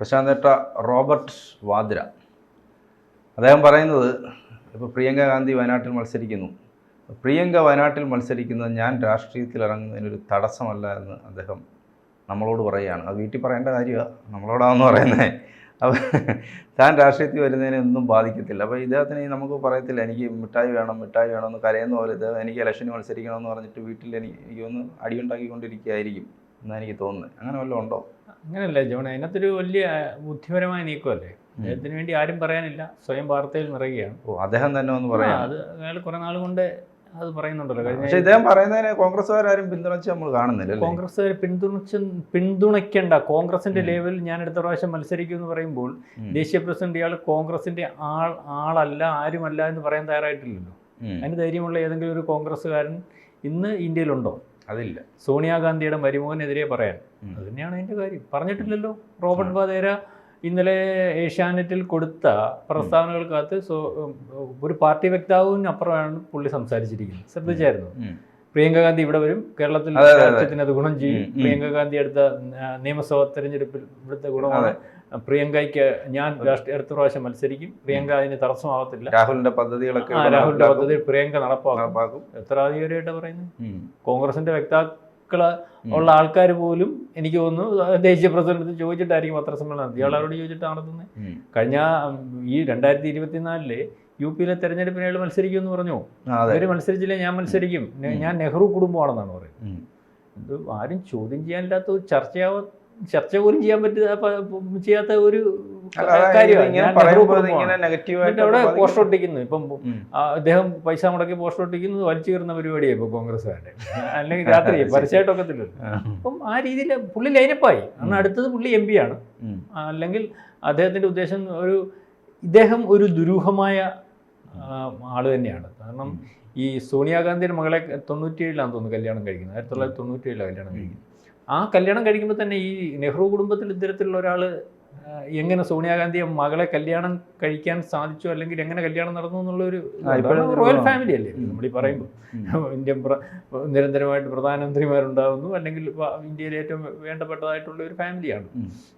പ്രശാന്തേട്ട Robert Vadra. അദ്ദേഹം പറയുന്നത് ഇപ്പോൾ പ്രിയങ്ക ഗാന്ധി വയനാട്ടിൽ മത്സരിക്കുന്നു. പ്രിയങ്ക വയനാട്ടിൽ മത്സരിക്കുന്നത് ഞാൻ രാഷ്ട്രീയത്തിൽ ഇറങ്ങുന്നതിനൊരു തടസ്സമല്ല എന്ന് അദ്ദേഹം നമ്മളോട് പറയുകയാണ്. അത് വീട്ടിൽ പറയേണ്ട കാര്യമാണ് നമ്മളോടാണെന്ന് പറയുന്നത് അപ്പോൾ താൻ രാഷ്ട്രീയത്തിൽ വരുന്നതിനെ ഒന്നും ബാധിക്കത്തില്ല. അപ്പോൾ ഇദ്ദേഹത്തിന് നമുക്ക് പറയത്തില്ല എനിക്ക് മിഠായി വേണം മിഠായി വേണം എന്ന് കരയുന്ന പോലെ ഇദ്ദേഹം എനിക്ക് ഇലക്ഷന് മത്സരിക്കണമെന്ന് പറഞ്ഞിട്ട് വീട്ടിൽ എനിക്ക് എനിക്കൊന്ന് അടിയുണ്ടാക്കിക്കൊണ്ടിരിക്കുകയായിരിക്കും. എന്നാണ് എനിക്ക് തോന്നുന്നത്. അങ്ങനെ വല്ലതും ഉണ്ടോ? അങ്ങനെയല്ല ജോൺ അതിനകത്തൊരു വലിയ ബുദ്ധിപരമായ നീക്കമല്ലേ? അദ്ദേഹത്തിന് വേണ്ടി ആരും പറയാനില്ല. സ്വയം വാർത്തയിൽ നിറയുകയാണ്. ഓ അദ്ദേഹം തന്നെ ഒന്ന് പറയാം. അത് അയാൾ കുറെ നാൾ കൊണ്ട് അത് പറയുന്നുണ്ടല്ലോ. പക്ഷെ ഇദ്ദേഹം പറയുന്നതിനെ കോൺഗ്രസ്സുകാരും പിന്തുണച്ച് നമ്മൾ കാണുന്നില്ല കോൺഗ്രസ്സുകാർ പിന്തുണച്ച് പിന്തുണയ്ക്കേണ്ട. കോൺഗ്രസിന്റെ ലെവലിൽ ഞാൻ അടുത്ത പ്രാവശ്യം മത്സരിക്കും എന്ന് പറയുമ്പോൾ ദേശീയ പ്രസിഡന്റ് ഇയാൾ കോൺഗ്രസിന്റെ ആൾ ആളല്ല ആരുമല്ല എന്ന് പറയാൻ തയ്യാറായിട്ടില്ലല്ലോ. അതിന് ധൈര്യമുള്ള ഏതെങ്കിലും ഒരു കോൺഗ്രസ്സുകാരൻ ഇന്ന് ഇന്ത്യയിലുണ്ടോ? അതില്ല. സോണിയാഗാന്ധിയുടെ മരുമോനെതിരെ പറയാൻ. അത് തന്നെയാണ് അതിന്റെ കാര്യം. പറഞ്ഞിട്ടില്ലല്ലോ. റോബർട്ട് വാദേര ഇന്നലെ ഏഷ്യാനെറ്റിൽ കൊടുത്ത പ്രസ്താവനകൾക്കകത്ത് സോ ഒരു പാർട്ടി വ്യക്താവിന് അപ്പുറമാണ് പുള്ളി സംസാരിച്ചിരിക്കുന്നത്. ശ്രദ്ധിച്ചായിരുന്നു. പ്രിയങ്ക ഗാന്ധി ഇവിടെ വരും. കേരളത്തിൽ രാജ്യത്തിന് അതെ, ഗുണം ചെയ്യും. പ്രിയങ്ക ഗാന്ധി അടുത്ത നിയമസഭാ തെരഞ്ഞെടുപ്പിൽ ഇവിടുത്തെ ഗുണമാണ്. പ്രിയങ്കയ്ക്ക് ഞാൻ രാഷ്ട്രീയ അടുത്ത പ്രാവശ്യം മത്സരിക്കും. പ്രിയങ്ക അതിന് തടസ്സമാവത്തില്ല. രാഹുലിന്റെ പദ്ധതികളൊക്കെ രാഹുലിന്റെ പദ്ധതി പ്രിയങ്ക നടപ്പാക്കും. എത്ര അധികാരിയായിട്ടാ പറയുന്നത്? കോൺഗ്രസിന്റെ വ്യക്താക്കൾ ഉള്ള ആൾക്കാർ പോലും എനിക്ക് തോന്നുന്നു ദേശീയ പ്രസിഡന്റ് ചോദിച്ചിട്ടായിരിക്കും പത്രസമ്മേളനം നടത്തി ഇയാളോട് ചോദിച്ചിട്ട് നടത്തുന്നത്. കഴിഞ്ഞ ഈ രണ്ടായിരത്തി ഇരുപത്തിനാലിൽ യു പിയിലെ തെരഞ്ഞെടുപ്പിന് അയാൾ മത്സരിക്കും എന്ന് പറഞ്ഞു? അവർ മത്സരിച്ചില്ലേ ഞാൻ മത്സരിക്കും. ഞാൻ നെഹ്റു കുടുംബമാണെന്നാണ് പറയുന്നത്. ഇത് ആരും ചോദ്യം ചെയ്യാനില്ലാത്ത ഒരു ചർച്ചയാവ ചർച്ച പോലും ചെയ്യാൻ പറ്റുന്ന ചെയ്യാത്ത ഒരു കാര്യമാണ്. അവിടെ പോസ്റ്റർ ഒട്ടിക്കുന്നു. ഇപ്പം അദ്ദേഹം പൈസ മുടക്കി പോസ്റ്റർ ഒട്ടിക്കുന്നത് വലിച്ചു കയറുന്ന പരിപാടിയാണ് ഇപ്പോൾ കോൺഗ്രസ്സുകാരുടെ. അല്ലെങ്കിൽ രാത്രി പരസ്യമായിട്ടൊക്കത്തില്ലല്ലോ അപ്പം ആ രീതിയിൽ പുള്ളി ലൈനപ്പായി. അന്ന് അടുത്തത് പുള്ളി എം പി ആണ്. അല്ലെങ്കിൽ അദ്ദേഹത്തിന്റെ ഉദ്ദേശം ഒരു ഇദ്ദേഹം ഒരു ദുരൂഹമായ ആൾ തന്നെയാണ്. കാരണം ഈ സോണിയാഗാന്ധിയുടെ മകളെ തൊണ്ണൂറ്റിയേഴിലാണ് തോന്നുന്നു കല്യാണം കഴിക്കുന്നത്. ആയിരത്തി തൊള്ളായിരത്തി തൊണ്ണൂറ്റിയേഴിലാണ് കല്യാണം കഴിക്കുന്നത്. ആ കല്യാണം കഴിക്കുമ്പോൾ തന്നെ ഈ നെഹ്റു കുടുംബത്തിൽ ഇത്തരത്തിലുള്ള ഒരാൾ എങ്ങനെ സോണിയാഗാന്ധിയെ മകളെ കല്യാണം കഴിക്കാൻ സാധിച്ചു അല്ലെങ്കിൽ എങ്ങനെ കല്യാണം നടന്നു എന്നുള്ളൊരു റോയൽ ഫാമിലി അല്ലേ. നമ്മൾ ഈ പറയുമ്പോൾ ഇന്ത്യൻ നിരന്തരമായിട്ട് പ്രധാനമന്ത്രിമാരുണ്ടാകുന്നു അല്ലെങ്കിൽ ഇന്ത്യയിലെ ഏറ്റവും വേണ്ടപ്പെട്ടതായിട്ടുള്ള ഒരു ഫാമിലിയാണ്.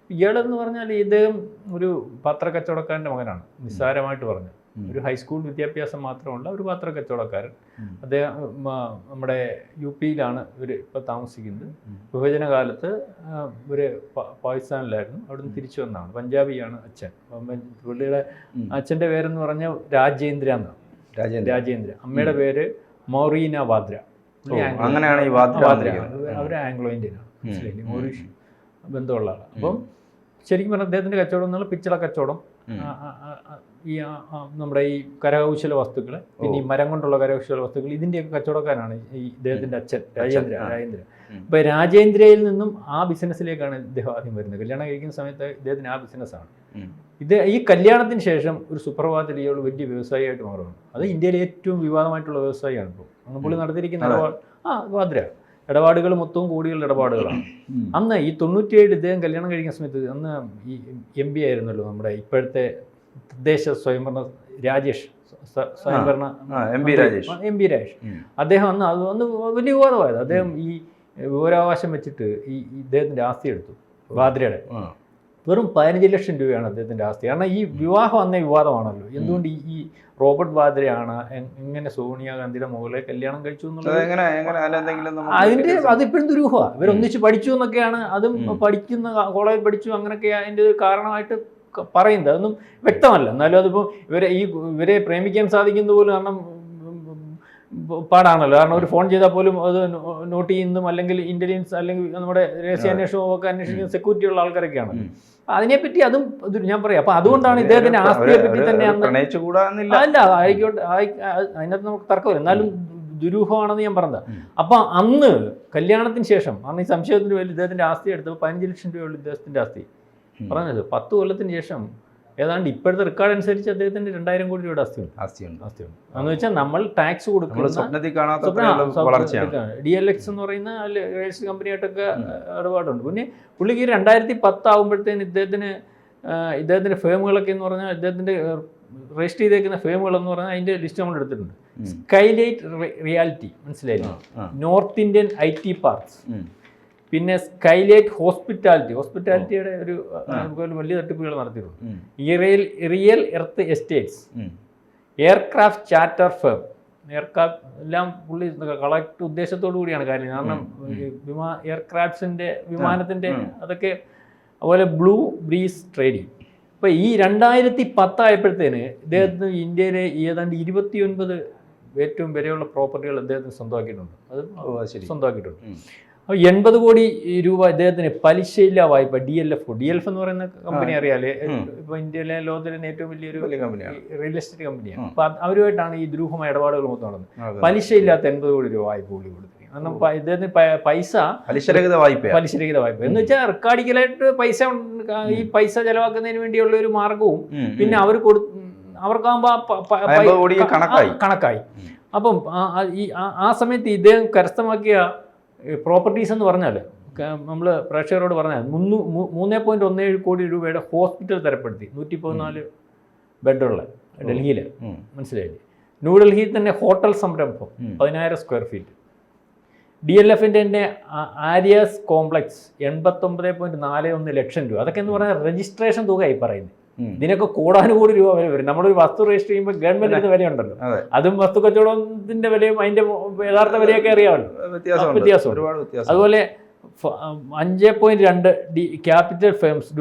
ഇയാളെന്ന് പറഞ്ഞാൽ ഇദ്ദേഹം ഒരു പത്രക്കച്ചവടക്കാരന്റെ മകനാണ് നിസ്സാരമായിട്ട് പറഞ്ഞു. ഒരു ഹൈസ്കൂൾ വിദ്യാഭ്യാസം മാത്രമുള്ള ഒരു പാത്ര കച്ചവടക്കാരൻ. അദ്ദേഹം നമ്മുടെ യു പിയിലാണ് ഇവർ ഇപ്പോൾ താമസിക്കുന്നത്. വിഭജന കാലത്ത് ആ, ഇവർ പാകിസ്ഥാനിലായിരുന്നു. അവിടുന്ന് തിരിച്ചു വന്നതാണ്. പഞ്ചാബിയാണ് അച്ഛൻ. പുള്ളിയുടെ. അച്ഛന്റെ പേരെന്ന് പറഞ്ഞാൽ രാജേന്ദ്ര എന്നാണ്. രാജേന്ദ്ര. അമ്മയുടെ പേര് മൗറീന വാദ്ര. അങ്ങനെയാണ് ഈ വാദ്ര അവർ ആംഗ്ലോ ഇന്ത്യനാണ് ആണ്. മനസ്സിലായില്ലേ? ഉം. മൗറീഷ് ബന്ധമുള്ള ആളാണ്. അപ്പം ശരിക്കും പറഞ്ഞാൽ അദ്ദേഹത്തിന്റെ കച്ചവടം എന്നുള്ള പിച്ചള കച്ചവടം. ഈ നമ്മുടെ ഈ കരകൗശല വസ്തുക്കൾ പിന്നെ ഈ മരം കൊണ്ടുള്ള കരകൗശല വസ്തുക്കൾ ഇതിന്റെയൊക്കെ കച്ചവടക്കാരാണ് ഈ ഇദ്ദേഹത്തിന്റെ അച്ഛൻ രാജേന്ദ്ര രാജേന്ദ്ര. അപ്പോൾ രാജേന്ദ്രയിൽ നിന്നും ആ ബിസിനസ്സിലേക്കാണ് ഇദ്ദേഹം ആദ്യം വരുന്നത്. കല്യാണം കഴിക്കുന്ന സമയത്ത് ഇദ്ദേഹത്തിന് ആ ബിസിനസ്സാണ്. ഇത് ഈ കല്യാണത്തിന് ശേഷം ഒരു സുപ്രഭാതത്തിൽ ഇയാൾ വലിയ വ്യവസായിയായിട്ട് മാറുകയാണ്. അത് ഇന്ത്യയിലെ ഏറ്റവും വിവാദമായിട്ടുള്ള വ്യവസായിയാണ് ഇപ്പോൾ പുള്ളി നടത്തിയിരിക്കുന്ന ആ വാദ്ര ഇടപാടുകൾ മൊത്തവും കോടികളുടെ ഇടപാടുകളാണ്. അന്ന് ഈ തൊണ്ണൂറ്റിയേഴ് ഇദ്ദേഹം കല്യാണം കഴിക്കുന്ന സമയത്ത് അന്ന് ഈ എം പി ആയിരുന്നല്ലോ നമ്മുടെ ഇപ്പോഴത്തെ തദ്ദേശ സ്വയംഭരണ രാജേഷ് സ്വ- സ്വയംഭരണ M P Rajesh. M P Rajesh. അദ്ദേഹം അന്ന് അത് അന്ന് വലിയ വിവാദമായത് അദ്ദേഹം ഈ വിവരാവകാശം വെച്ചിട്ട് ഈ ഇദ്ദേഹത്തിന്റെ ആസ്തി എടുത്തു വാദ്രയുടെ. വെറും പതിനഞ്ച് ലക്ഷം രൂപയാണ് അദ്ദേഹത്തിന്റെ ആസ്തി കാരണം ഈ വിവാഹം അന്നേ വിവാദമാണല്ലോ എന്തുകൊണ്ട് ഈ റോബർട്ട് വാദ്രയാണ് എങ്ങനെ സോണിയാഗാന്ധിയുടെ മുകളെ കല്യാണം കഴിച്ചു എന്നുള്ളത്? അതിന്റെ അതിപ്പോഴും ദുരൂഹമാണ് ഇവരൊന്നിച്ച് പഠിച്ചു എന്നൊക്കെയാണ് അതും പഠിക്കുന്ന കോളേജിൽ പഠിച്ചു അങ്ങനെയൊക്കെ അതിന്റെ ഒരു കാരണമായിട്ട് പറയുന്നത്. അതൊന്നും വ്യക്തമല്ല. എന്നാലും അതിപ്പോ ഇവരെ ഈ ഇവരെ പ്രേമിക്കാൻ സാധിക്കുന്നത് പോലും കാരണം പാടാണല്ലോ. കാരണം ഒരു ഫോൺ ചെയ്താൽ പോലും അത് നോട്ട് ചെയ്യുന്നതും അല്ലെങ്കിൽ ഇന്റലിജൻസ് അല്ലെങ്കിൽ നമ്മുടെ രഹസ്യാന്വേഷണവും ഒക്കെ അന്വേഷിക്കുന്ന സെക്യൂരിറ്റി ഉള്ള ആൾക്കാരൊക്കെയാണ്. അതിനെപ്പറ്റി അതും ഞാൻ പറയാം. അപ്പൊ അതുകൊണ്ടാണ് ഇദ്ദേഹത്തിന്റെ ആസ്തിയെ പറ്റി തന്നെ അല്ല ആയിക്കോട്ടെ. അതിനകത്ത് നമുക്ക് തർക്കമില്ല. എന്നാലും ദുരൂഹമാണെന്ന് ഞാൻ പറഞ്ഞത്. അപ്പൊ അന്ന് കല്യാണത്തിന് ശേഷം അന്ന് ഈ സംശയത്തിന് പേരിൽ ഇദ്ദേഹത്തിന്റെ ആസ്തി എടുത്തപ്പോൾ പതിനഞ്ച് ലക്ഷം രൂപയുള്ള ഇദ്ദേഹത്തിന്റെ ആസ്തി. പറഞ്ഞത് പത്ത് കൊല്ലത്തിന് ശേഷം ഏതാണ്ട് ഇപ്പോഴത്തെ റെക്കോർഡ് അനുസരിച്ച് അദ്ദേഹത്തിന്റെ രണ്ടായിരം കോടി രൂപയുടെ അസ്ഥിയുണ്ട് അസ്ഥിയുണ്ട് അസ്ഥിയുണ്ട് എന്ന് വെച്ചാൽ നമ്മൾ ടാക്സ് കൊടുക്കുന്ന സ്വപ്നത്തിൽ കാണാത്ത ഡി എൽ എക്സ് എന്ന് പറയുന്ന രജിസ്റ്റർ കമ്പനിയായിട്ടൊക്കെ ഇടപാടുണ്ട്. പിന്നെ പുള്ളിക്ക് രണ്ടായിരത്തി പത്താവുമ്പോഴത്തേന് ഇദ്ദേഹത്തിന് ഇദ്ദേഹത്തിന്റെ ഫേമുകളൊക്കെ എന്ന് പറഞ്ഞാൽ ഇദ്ദേഹത്തിന്റെ രജിസ്റ്റർ ചെയ്തേക്കുന്ന ഫേമുകൾ എന്ന് പറഞ്ഞാൽ അതിന്റെ ലിസ്റ്റ് നമ്മൾ എടുത്തിട്ടുണ്ട്. സ്കൈലൈറ്റ് റിയാലിറ്റി മനസ്സിലായില്ലേ. North Indian I T parks. പിന്നെ സ്കൈലൈറ്റ് ഹോസ്പിറ്റാലിറ്റി ഹോസ്പിറ്റാലിറ്റിയുടെ ഒരു വലിയ തട്ടിപ്പുകൾ നടത്തിയിട്ടുണ്ട്. ഇറിയൽ real earth estates aircraft charter firm aircraft എല്ലാം പുള്ളി കളക്ട് ഉദ്ദേശത്തോടു കൂടിയാണ് കാര്യം. കാരണം വിമാ എയർക്രാഫ്റ്റ്സിന്റെ വിമാനത്തിന്റെ അതൊക്കെ അതുപോലെ ബ്ലൂ ബ്രീസ് ട്രേഡിങ് അപ്പോൾ ഈ രണ്ടായിരത്തി പത്തായപ്പോഴത്തേന് ഇദ്ദേഹത്തിന് ഇന്ത്യയിലെ ഏതാണ്ട് ഇരുപത്തിയൊൻപത് ഏറ്റവും വിലയുള്ള പ്രോപ്പർട്ടികൾ അദ്ദേഹത്തിന് സ്വന്തമാക്കിയിട്ടുണ്ട്. അത് ശരി. സ്വന്തമാക്കിയിട്ടുണ്ട്. അപ്പോൾ എൺപത് കോടി രൂപ ഇദ്ദേഹത്തിന് പലിശയില്ല വായ്പ D L F D L F എന്ന് പറയുന്ന കമ്പനി അറിയാലേ. ഇപ്പോൾ ഇന്ത്യയിലെ ലോകത്തിലെ ഏറ്റവും വലിയൊരു റിയൽ എസ്റ്റേറ്റ് കമ്പനിയാണ്. അപ്പോൾ അവരുമായിട്ടാണ് ഈ ദുരൂഹമായ ഇടപാടുകൾ മൊത്തം നടന്നത്. പലിശയില്ലാത്ത എൺപത് കോടി രൂപ വായ്പ കാരണം പ- ഇദ്ദേഹത്തിന് പൈസ പലിശരഹിത വായ്പ പലിശരഹിത വായ്പ. എന്ന് വെച്ചാൽ റെക്കാർഡിക്കലായിട്ട് പൈസ. ഈ പൈസ ചെലവാക്കുന്നതിന് വേണ്ടിയുള്ള ഒരു മാർഗവും പിന്നെ അവർ കൊടു അവർക്കാകുമ്പോൾ കോടി കണക്കായി. കണക്കായി. അപ്പം ആ സമയത്ത് ഇദ്ദേഹം കരസ്ഥമാക്കിയ പ്രോപ്പർട്ടീസ് എന്ന് പറഞ്ഞാൽ നമ്മൾ പ്രേക്ഷകരോട് പറഞ്ഞാൽ മുന്നൂ മൂന്ന് മൂന്നേ ഒന്ന് ഏഴ് കോടി രൂപയുടെ ഹോസ്പിറ്റൽ തരപ്പെടുത്തി. നൂറ്റി പതിനാല് ബെഡുള്ള ഡൽഹിയിൽ. മനസ്സിലായില്ലേ? ന്യൂഡൽഹിയിൽ തന്നെ ഹോട്ടൽ സംരംഭം. പതിനായിരം സ്ക്വയർ ഫീറ്റ് ഡി എൽ എഫിന്റെ തന്നെ ആര്യാസ് കോംപ്ലക്സ് എൺപത്തൊമ്പത് പോയിന്റ് നാല് ഒന്ന് ലക്ഷം രൂപ. അതൊക്കെ എന്ന് പറഞ്ഞാൽ രജിസ്ട്രേഷൻ തുകയായി പറയുന്നത്. ഇതിനൊക്കെ കോടാനുകോടി രൂപ വില വരും. നമ്മളൊരു വസ്തു രജിസ്റ്റർ ചെയ്യുമ്പോൾ ഗവൺമെന്റിന് വിലയുണ്ടല്ലോ. അതെ. വസ്തു കച്ചവടത്തിന്റെ വിലയും അതിന്റെ യഥാർത്ഥ വിലയൊക്കെ അറിയാമല്ലോ. വ്യത്യാസമുണ്ട്. വ്യത്യാസം അതുപോലെ അഞ്ച് പോയിന്റ് രണ്ട് ഡി ക്യാപിറ്റൽ ഫേംസ്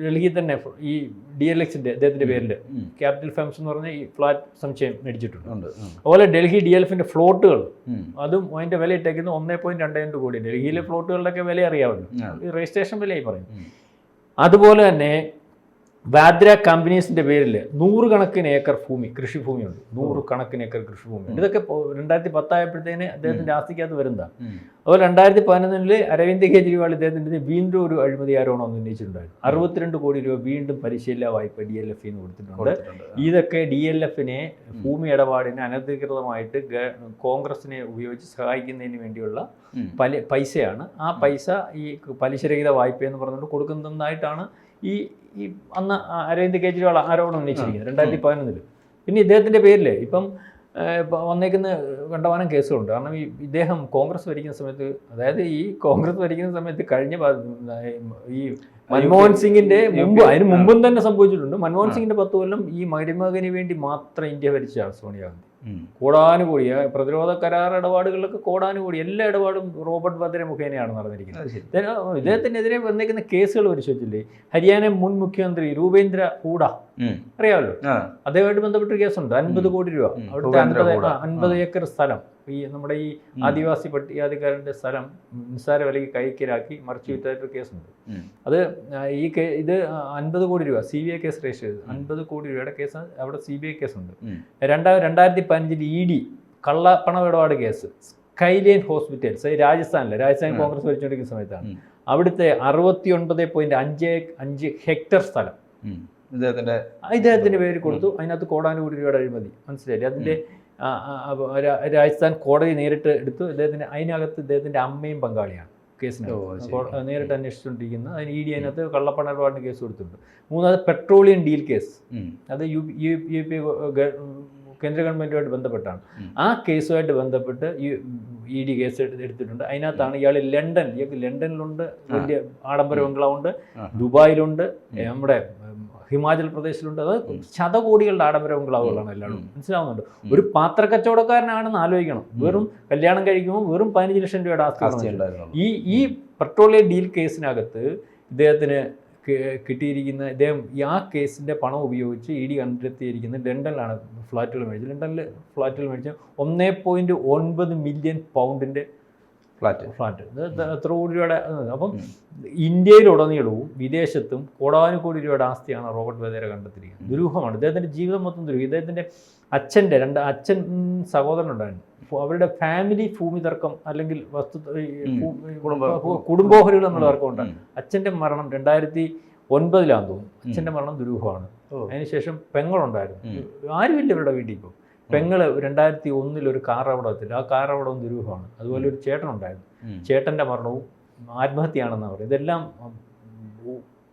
ഡൽഹി തന്നെ ഈ ഡി എൽ എക്സിന്റെ അദ്ദേഹത്തിന്റെ പേരിൽ ക്യാപിറ്റൽ ഫേംസ് എന്ന് പറഞ്ഞ ഈ ഫ്ലാറ്റ് സംശയം മേടിച്ചിട്ടുണ്ട്. അതുപോലെ ഡൽഹി ഡി എൽ എഫിന്റെ ഫ്ലോട്ടുകൾ അതും അതിന്റെ വില ഇട്ടേക്കുന്നത് ഒന്നേ പോയിന്റ് രണ്ട് രണ്ട് കോടി. ഡൽഹിയിലെ ഫ്ലോട്ടുകളുടെയൊക്കെ വില അറിയാമല്ലോ. ഈ രജിസ്ട്രേഷൻ വിലയായി പറയും. അതുപോലെ തന്നെ വാദ്ര കമ്പനീസിന്റെ പേരിൽ നൂറുകണക്കിന് ഏക്കർ ഭൂമി കൃഷിഭൂമിയുണ്ട് നൂറ് കണക്കിന് ഏക്കർ കൃഷിഭൂമിയുണ്ട് ഇതൊക്കെ രണ്ടായിരത്തി പത്തായപ്പോഴത്തേന് അദ്ദേഹത്തിന്റെ ആസ്തിക്കകത്ത് വരുന്നതാണ്. അതുപോലെ രണ്ടായിരത്തി പതിനൊന്നിൽ അരവിന്ദ് കെജ്രിവാൾ ഇദ്ദേഹത്തിന്റെ വീണ്ടും ഒരു അഴിമതി ആരോപണം ഉന്നയിച്ചിട്ടുണ്ടായിരുന്നു. അറുപത്തിരണ്ട് കോടി രൂപ വീണ്ടും പരിശീലന വായ്പ ഡി എൽ എഫ് കൊടുത്തിട്ടുണ്ട്. കൊടുത്തിട്ടുണ്ട്. ഇതൊക്കെ ഡി എൽ എഫിനെ ഭൂമി ഇടപാടിന് അനധികൃതമായിട്ട് കോൺഗ്രസിനെ ഉപയോഗിച്ച് സഹായിക്കുന്നതിന് വേണ്ടിയുള്ള പല പൈസയാണ്. ആ പൈസ ഈ പലിശരഹിത വായ്പ എന്ന് പറഞ്ഞുകൊണ്ട് കൊടുക്കുന്നതായിട്ടാണ് ഈ ഈ അന്ന് അരവിന്ദ് കെജ്രിവാൾ ആരോപണം ഉന്നയിച്ചിരിക്കുന്നത് രണ്ടായിരത്തി പതിനൊന്നിൽ പിന്നെ ഇദ്ദേഹത്തിന്റെ പേരിൽ ഇപ്പം വന്നേക്കുന്ന കണ്ടമാനം കേസുകളുണ്ട്. കാരണം ഈ ഇദ്ദേഹം കോൺഗ്രസ് ഭരിക്കുന്ന സമയത്ത് അതായത് ഈ കോൺഗ്രസ് ഭരിക്കുന്ന സമയത്ത് കഴിഞ്ഞ ഈ മൻമോഹൻ സിംഗിന്റെ മുമ്പ് അതിന് മുമ്പും തന്നെ സംഭവിച്ചിട്ടുണ്ട്. മൻമോഹൻ സിംഗിന്റെ പത്ത് കൊല്ലം ഈ മരുമകന് വേണ്ടി മാത്രം ഇന്ത്യ ഭരിച്ചതാണ് സോണിയാഗാന്ധി. കോടാനുകൂടി ആ പ്രതിരോധ കരാർ ഇടപാടുകളിലൊക്കെ കോടാനുകൂടി എല്ലാ ഇടപാടും റോബർട്ട് വദ്ര മുഖേനയാണ് നടന്നിരിക്കുന്നത്. ഇദ്ദേഹത്തിനെതിരെ വന്നിരിക്കുന്ന കേസുകൾ പരിശോധിച്ചില്ലേ? ഹരിയാന മുൻ മുഖ്യമന്ത്രി രൂപേന്ദ്ര ഹൂഡ. അറിയാമല്ലോ. അദ്ദേഹമായിട്ട് ബന്ധപ്പെട്ട കേസുണ്ട്. അൻപത് കോടി രൂപ. അവിടുത്തെ അൻപത് അൻപത് ഏക്കർ സ്ഥലം. ഈ നമ്മുടെ ഈ ആദിവാസി പട്ടികാധികാരന്റെ സ്ഥലം നിസ്സാര വിലയ്ക്ക് കൈക്കലാക്കി മറിച്ചു വിറ്റായിട്ടൊരു കേസുണ്ട്. അത് ഈ കേ ഇത് അൻപത് കോടി രൂപ C B I case register ചെയ്ത് അൻപത് കോടി രൂപയുടെ കേസ് അവിടെ സി ബി ഐ കേസുണ്ട്. ഉം. രണ്ടാ രണ്ടായിരത്തി പതിനഞ്ചിൽ ഇ ഡി കള്ളപ്പണ ഇടപാട് കേസ് സ്കൈലൈൻ ഹോസ്പിറ്റൽസ് രാജസ്ഥാനിലെ രാജസ്ഥാൻ. കോൺഗ്രസ് ഭരിച്ചുകൊണ്ടിരിക്കുന്ന സമയത്താണ്. അവിടുത്തെ അറുപത്തി ഒൻപത് പോയിന്റ് അഞ്ച് അഞ്ച് ഹെക്ടർ സ്ഥലം. ഇദ്ദേഹത്തിന്റെ ഇദ്ദേഹത്തിന്റെ പേര് കൊടുത്തു. അതിനകത്ത് കോടാനുകൂടി രൂപയുടെ അഴിമതി. മനസ്സിലായില്ലേ? അതിന്റെ രാജസ്ഥാൻ കോടതി നേരിട്ട് എടുത്തു. അദ്ദേഹത്തിന്റെ അതിനകത്ത് അദ്ദേഹത്തിന്റെ അമ്മയും പങ്കാളിയാണ് കേസിന് ഓ, അത് ശരി. കോ- നേരിട്ട് അന്വേഷിച്ചുകൊണ്ടിരിക്കുന്നത് അതിന് ഇ ഡി അതിനകത്ത് കള്ളപ്പണ ഇടപാടിന് കേസ് കൊടുത്തിട്ടുണ്ട്. മൂന്നാമത് പെട്രോളിയം ഡീൽ കേസ്. അത് യു യു യു പി കേന്ദ്ര ഗവൺമെന്റുമായിട്ട് ബന്ധപ്പെട്ടാണ്. ആ കേസുമായിട്ട് ബന്ധപ്പെട്ട് ഇ ഡി കേസ് എടുത്തിട്ടുണ്ട്. അതിനകത്താണ് ഇയാൾ ലണ്ടൻ. ഇയാൾക്ക് ലണ്ടനിലുണ്ട്. വലിയ ആഡംബര ബംഗ്ലാവുണ്ട്. ദുബായിലുണ്ട്. നമ്മുടെ ഹിമാചൽ പ്രദേശിലുണ്ട്. അത്. ശതകോടികളുടെ ആഡംബരവും ക്ലബുകളാണ് എല്ലാവരും. മനസ്സിലാവുന്നുണ്ട്. ഒരു പാത്ര കച്ചവടക്കാരനാണെന്ന് ആലോചിക്കണം വെറും കല്യാണം കഴിക്കുമ്പോൾ വെറും പതിനഞ്ച് ലക്ഷം രൂപയുടെ ആസ്തി ഈ ഈ പെട്രോളിയം ഡീൽ കേസിനകത്ത് ഇദ്ദേഹത്തിന് കിട്ടിയിരിക്കുന്ന ഇദ്ദേഹം ഈ ആ കേസിന്റെ പണം ഉപയോഗിച്ച് ഇ ഡി കണ്ടെത്തിയിരിക്കുന്നത് ലണ്ടനിലാണ് ഫ്ലാറ്റുകൾ മേടിച്ചത്. ലണ്ടനിൽ ഫ്ലാറ്റുകൾ മേടിച്ച ഒന്നേ പോയിന്റ് ഒൻപത് മില്യൺ പൗണ്ടിന്റെ ഫ്ലാറ്റ്. ഫ്ലാറ്റ്. ഇത് എത്ര കോടി രൂപയുടെ അപ്പം ഇന്ത്യയിലുടനീളവും വിദേശത്തും കോടാനുകോടി രൂപയുടെ ആസ്തിയാണ് റോബർട്ട് വെതേര കണ്ടെത്തിയിരിക്കുന്നത്. ദുരൂഹമാണ്. ഇദ്ദേഹത്തിന്റെ ജീവിതം മൊത്തം ദുരൂഹം ഇദ്ദേഹത്തിന്റെ അച്ഛന്റെ രണ്ട് അച്ഛൻ സഹോദരൻ സഹോദരനുണ്ടായിരുന്നു അവരുടെ ഫാമിലി ഭൂമി തർക്കം അല്ലെങ്കിൽ വസ്തു കുടുംബോഹരികൾ നമ്മൾ തർക്കം ഉണ്ടായി അച്ഛന്റെ മരണം രണ്ടായിരത്തി ഒൻപതിലാന്ന് തോന്നുന്നു. അച്ഛന്റെ മരണം ദുരൂഹമാണ്. അതിനുശേഷം പെങ്ങളുണ്ടായിരുന്നു. ആരുമില്ല ഇവരുടെ വീട്ടിൽ ഇപ്പോൾ. പെങ്ങൾ രണ്ടായിരത്തി ഒന്നിൽ ഒരു കാർ അപകടത്തിൽ ആ കാർ അപകടവും ദുരൂഹമാണ്. അതുപോലെ ഒരു ചേട്ടൻ ഉണ്ടായിരുന്നു ചേട്ടന്റെ മരണവും ആത്മഹത്യയാണെന്ന് പറയും ഇതെല്ലാം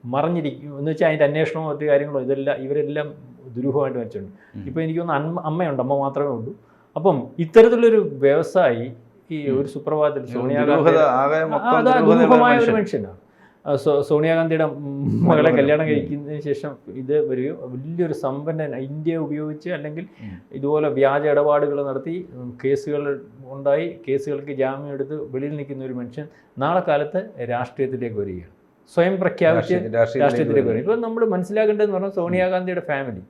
മറിഞ്ഞിരിക്കും. എന്ന് വെച്ചാൽ അതിന്റെ അന്വേഷണവും മറ്റു കാര്യങ്ങളോ ഇതെല്ലാം ഇവരെല്ലാം ദുരൂഹമായിട്ട് വെച്ചിട്ടുണ്ട്. ഇപ്പോൾ എനിക്ക് തോന്നുന്നു അമ്മ അമ്മയുണ്ട്. അമ്മ മാത്രമേ ഉള്ളൂ. അപ്പം ഇത്തരത്തിലൊരു വ്യവസായി ഈ ഒരു സുപ്രഭാതത്തിൽ സോണിയാ ദുരൂഹമായ ഒരു. മനുഷ്യനാണ്. സോണിയാഗാന്ധിയുടെ മകളെ കല്യാണം. കഴിക്കുന്നതിന് ശേഷം ഇത് വരികയും വലിയൊരു സമ്പന്നൻ ഇന്ത്യ ഉപയോഗിച്ച് അല്ലെങ്കിൽ. ഇതുപോലെ വ്യാജ ഇടപാടുകൾ നടത്തി കേസുകൾ ഉണ്ടായി കേസുകൾക്ക് ജാമ്യം എടുത്ത് വെളിയിൽ നിൽക്കുന്ന ഒരു മനുഷ്യൻ നാളെ കാലത്ത് രാഷ്ട്രീയത്തിലേക്ക് വരികയാണ് സ്വയം പ്രഖ്യാപിച്ച് രാഷ്ട്രീയ- രാഷ്ട്രീയത്തിലേക്ക് വരും. ഇപ്പം നമ്മൾ മനസ്സിലാക്കേണ്ടതെന്ന് പറഞ്ഞാൽ സോണിയാഗാന്ധിയുടെ ഫാമിലി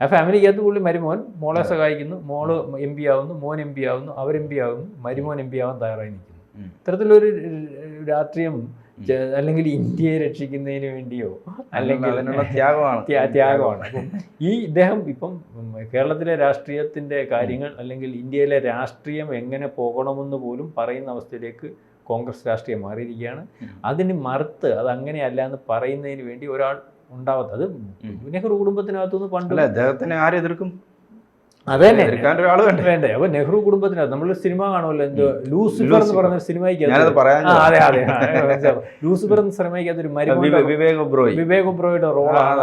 ആ ഫാമിലിക്കകത്ത് പുള്ളി മരുമോൻ മോളെ സഹായിക്കുന്നു മോൾ എം പി ആവുന്നു മോൻ എം പി ആവുന്നു അവർ എം പി ആവുന്നു മരുമോൻ എം പി ആവാൻ തയ്യാറായി നിൽക്കുന്നു. ഇത്തരത്തിലൊരു രാഷ്ട്രീയം അല്ലെങ്കിൽ ഇന്ത്യയെ രക്ഷിക്കുന്നതിന് വേണ്ടിയോ അല്ലെങ്കിൽ അതിനുള്ള ത്യാഗമാണ്. ത്യാഗമാണ്. അപ്പം ഈ ഇദ്ദേഹം ഇപ്പം കേരളത്തിലെ രാഷ്ട്രീയത്തിന്റെ കാര്യങ്ങൾ അല്ലെങ്കിൽ ഇന്ത്യയിലെ രാഷ്ട്രീയം എങ്ങനെ പോകണമെന്ന് പോലും പറയുന്ന അവസ്ഥയിലേക്ക് കോൺഗ്രസ് രാഷ്ട്രീയം മാറിയിരിക്കുകയാണ്. അതിന് മറുത്ത് അത് അങ്ങനെയല്ല എന്ന് പറയുന്നതിന് വേണ്ടി ഒരാൾ ഉണ്ടാവാത്ത അത് ഉം. നെഹ്റു കുടുംബത്തിനകത്തുനിന്ന് പണ്ട് അദ്ദേഹത്തിനെ ആര് എതിർക്കും അത് തന്നെ. എതിർക്കാൻ ഒരാൾ വേണ്ടേ? അപ്പൊ നെഹ്റു കുടുംബത്തിനകത്ത് നമ്മൾ സിനിമ കാണുമല്ലോ എന്തോ ലൂസിഫർ എന്ന്. പറഞ്ഞ അതെ അതെ. ലൂസിഫർ എന്ന സിനിമയ്ക്കകത്ത് ഒരു വിവേക് ഒബ്രോയ്. വിവേക് ഒബ്രോയുടെ റോളാണ്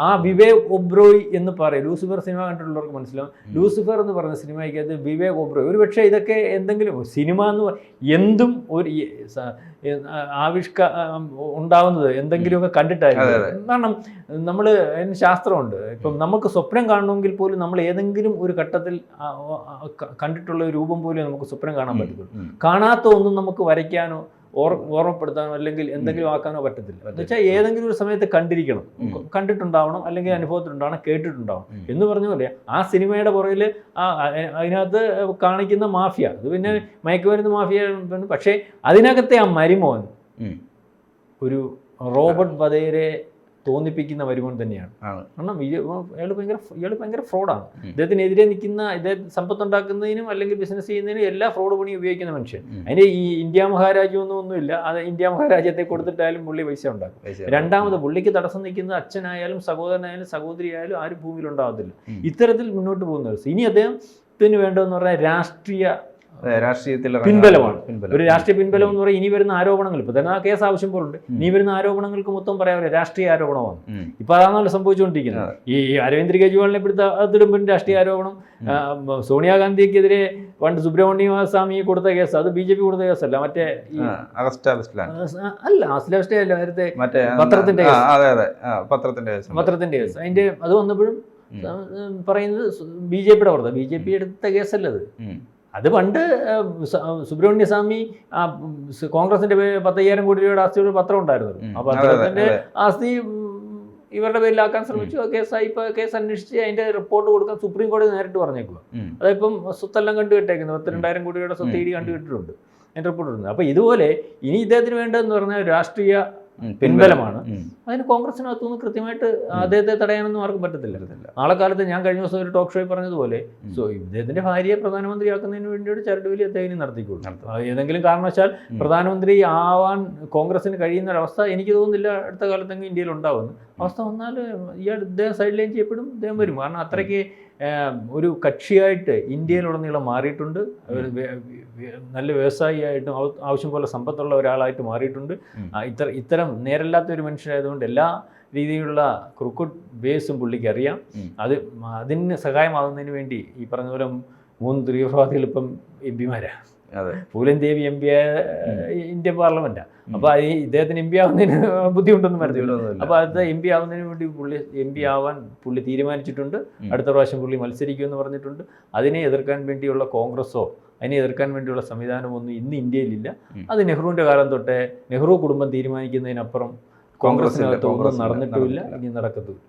ആ, വിവേക് ഒബ്രോയ് എന്ന് പറയും. ലൂസിഫർ സിനിമ കണ്ടിട്ടുള്ളവർക്ക് മനസ്സിലാവും. ലൂസിഫർ എന്ന് പറഞ്ഞ സിനിമയ്ക്കകത്ത് വിവേക് ഒബ്രോയ്. ഒരു പക്ഷേ ഇതൊക്കെ എന്തെങ്കിലും സിനിമ എന്ന് എന്തും ഒരു ആവിഷ്ക ഉണ്ടാവുന്നത് എന്തെങ്കിലുമൊക്കെ കണ്ടിട്ടായിരിക്കും. കാരണം നമ്മൾ അതിന് ശാസ്ത്രമുണ്ട്. ഇപ്പം നമുക്ക് സ്വപ്നം കാണണമെങ്കിൽ പോലും നമ്മൾ ഏതെങ്കിലും ഒരു ഘട്ടത്തിൽ കണ്ടിട്ടുള്ള രൂപം പോലും നമുക്ക് സ്വപ്നം കാണാൻ പറ്റത്തുള്ളൂ. കാണാത്ത ഒന്നും നമുക്ക് വരയ്ക്കാനോ ഓർമ്മപ്പെടുത്താനോ അല്ലെങ്കിൽ എന്തെങ്കിലും ആക്കാനോ പറ്റത്തില്ല. എന്ന് വെച്ചാൽ ഏതെങ്കിലും ഒരു സമയത്ത് കണ്ടിരിക്കണം. കണ്ടിട്ടുണ്ടാവണം അല്ലെങ്കിൽ അനുഭവത്തിലുണ്ടാവണം കേട്ടിട്ടുണ്ടാവണം. എന്ന് പറഞ്ഞ പോലെ ആ സിനിമയുടെ പുറകിൽ ആ അതിനകത്ത് കാണിക്കുന്ന മാഫിയ അത് പിന്നെ മയക്കുമരുന്ന് മാഫിയ പക്ഷേ അതിനകത്തെ ആ മരുമോൻ ഒരു റോബർട്ട് വധേരെ തോന്നിപ്പിക്കുന്ന വരുമാനം തന്നെയാണ് കാരണം ഇയാൾ ഭയങ്കര ഇയാൾ ഭയങ്കര ഫ്രോഡാണ്. അദ്ദേഹത്തിനെതിരെ ഇദ്ദേഹത്തിനെതിരെ നിൽക്കുന്ന ഇദ്ദേഹം സമ്പത്തുണ്ടാക്കുന്നതിനും അല്ലെങ്കിൽ ബിസിനസ് ചെയ്യുന്നതിനും എല്ലാ ഫ്രോഡ് പണി ഉപയോഗിക്കുന്ന മനുഷ്യൻ. അതിന് ഈ ഇന്ത്യ മഹാരാജ്യം ഒന്നും ഒന്നുമില്ല. അത് ഇന്ത്യ മഹാരാജ്യത്തെ കൊടുത്തിട്ടായാലും പുള്ളി പൈസ ഉണ്ടാക്കും. രണ്ടാമത് പുള്ളിക്ക് തടസ്സം നിൽക്കുന്ന അച്ഛനായാലും സഹോദരനായാലും സഹോദരിയായാലും ആരും ഭൂമിയിൽ ഉണ്ടാകത്തില്ല ഇത്തരത്തിൽ മുന്നോട്ട് പോകുന്നവർ. ഇനി അദ്ദേഹത്തിന് വേണ്ടതെന്ന് പറഞ്ഞാൽ രാഷ്ട്രീയ രാഷ്ട്രീയത്തിൽ പിൻബലമാണ്. പിൻബലം. ഒരു രാഷ്ട്രീയ പിൻബലം എന്ന് പറയുന്നത് ഇനി വരുന്ന ആരോപണങ്ങൾ. ഇപ്പൊ തന്നെ ആ കേസ് ആവശ്യം പോലുണ്ട് ഇനി വരുന്ന ആരോപണങ്ങൾക്ക് മൊത്തം പറയാൻ രാഷ്ട്രീയ ആരോപണമാണ്. ഇപ്പൊ അതാണല്ലോ സംഭവിച്ചുകൊണ്ടിരിക്കുന്നത്. ഈ അരവിന്ദ് കെജ്രിവാളിനെ പിടുത്ത അതിടുമ്പോൾ രാഷ്ട്രീയ ആരോപണം സോണിയാഗാന്ധിക്കെതിരെ പണ്ട് സുബ്രഹ്മണ്യ സ്വാമി കൊടുത്ത കേസ് അത് ബി ജെ പി കൊടുത്ത കേസല്ല. മറ്റേ അല്ല അസ്ലാസ്റ്റേ അല്ല നേരത്തെ പത്രത്തിന്റെ പത്രത്തിന്റെ കേസ്. പത്രത്തിന്റെ കേസ്. അതിന്റെ അത് വന്നപ്പോഴും പറയുന്നത് ബി ജെ പിയുടെ പുറത്ത്. ബി ജെ പി എടുത്ത കേസല്ല അത് പണ്ട് സുബ്രഹ്മണ്യ സ്വാമി കോൺഗ്രസിന്റെ പത്തയ്യായിരം കോടി രൂപയുടെ ആസ്തിയുടെ പത്രം ഉണ്ടായിരുന്നു. ആ പത്രത്തിന്റെ ആസ്തി ഇവരുടെ പേരിലാക്കാൻ ശ്രമിച്ചു. കേസായി ഇപ്പൊ കേസ് അന്വേഷിച്ച് അതിന്റെ റിപ്പോർട്ട് കൊടുക്കാൻ സുപ്രീം കോടതി നേരിട്ട് പറഞ്ഞേക്കുക. അതിപ്പം സ്വത്തെല്ലാം കണ്ടു കിട്ടേക്കുന്നത് പത്തിരണ്ടായിരം കോടിയുടെ സ്വത്ത് ഇടി കണ്ടു കിട്ടിയിട്ടുണ്ട് അതിന്റെ റിപ്പോർട്ട് ഉണ്ട് അപ്പോൾ ഇതുപോലെ ഇനി ഇദ്ദേഹത്തിന് വേണ്ടതെന്ന് പറഞ്ഞാൽ രാഷ്ട്രീയ. പിൻബലമാണ്. അതിന് അതിന് കോൺഗ്രസിനകത്തുനിന്ന് കൃത്യമായിട്ട് അദ്ദേഹത്തെ തടയാനൊന്നും ആർക്കും പറ്റത്തില്ല. പറ്റത്തില്ല. നാളെ കാലത്ത് ഞാൻ കഴിഞ്ഞ ദിവസം ഒരു ടോക്ക് ഷോയിൽ പറഞ്ഞതുപോലെ സോ ഇദ്ദേഹത്തിന്റെ ഭാര്യയെ പ്രധാനമന്ത്രിയാക്കുന്നതിന് വേണ്ടിയിട്ട് ചരടുവലി അദ്ദേഹം നടത്തിക്കൊള്ളു ഏതെങ്കിലും കാരണവശാൽ പ്രധാനമന്ത്രി ആവാൻ കോൺഗ്രസിന് കഴിയുന്ന ഒരവസ്ഥ എനിക്ക് തോന്നുന്നില്ല അടുത്ത കാലത്തെങ്കിലും ഇന്ത്യയിൽ ഉണ്ടാവുന്നു അവസ്ഥ വന്നാൽ ഇയാൾ ഇദ്ദേഹം സൈഡ് ലൈൻ ചെയ്യപ്പെടും ഇദ്ദേഹം വരും. കാരണം അത്രയ്ക്ക് ഒരു കക്ഷിയായിട്ട് ഇന്ത്യയിലുടനീളം മാറിയിട്ടുണ്ട്. നല്ല വ്യവസായിയായിട്ടും ആവശ്യം പോലെ സമ്പത്തുള്ള ഒരാളായിട്ട് മാറിയിട്ടുണ്ട്. ഇത്ര ഇത്തരം നേരല്ലാത്ത ഒരു മനുഷ്യരായതുകൊണ്ട് എല്ലാ രീതിയിലുള്ള ക്രിക്കറ്റ് ബേസും പുള്ളിക്ക് അറിയാം. അത് അതിന് സഹായമാകുന്നതിന് വേണ്ടി ഈ പറഞ്ഞ പോലെ മൂന്ന് തീവ്രവാദികൾ ഇപ്പം M പിമാരാണ് Phoolan Devi M P Indian പാർലമെന്റാണ് അപ്പൊ ഈ ഇദ്ദേഹത്തിന് എം പി ആവുന്നതിന് ബുദ്ധിമുട്ടൊന്നും വരത്തില്ല. അപ്പൊ അടുത്ത എം പി ആവുന്നതിന് വേണ്ടി പുള്ളി എം പി ആവാൻ പുള്ളി തീരുമാനിച്ചിട്ടുണ്ട്. അടുത്ത പ്രാവശ്യം പുള്ളി മത്സരിക്കുമെന്ന് പറഞ്ഞിട്ടുണ്ട്. അതിനെ എതിർക്കാൻ വേണ്ടിയുള്ള കോൺഗ്രസോ അതിനെ എതിർക്കാൻ വേണ്ടിയുള്ള സംവിധാനമൊന്നും ഇന്ന് ഇന്ത്യയിലില്ല. അത് നെഹ്റുവിന്റെ കാലം തൊട്ടേ നെഹ്റു കുടുംബം തീരുമാനിക്കുന്നതിനപ്പുറം കോൺഗ്രസിനകത്ത് ഒന്നും നടന്നിട്ടുമില്ല. നടന്നിട്ടില്ല. ഇനി നടക്കത്തുമില്ല.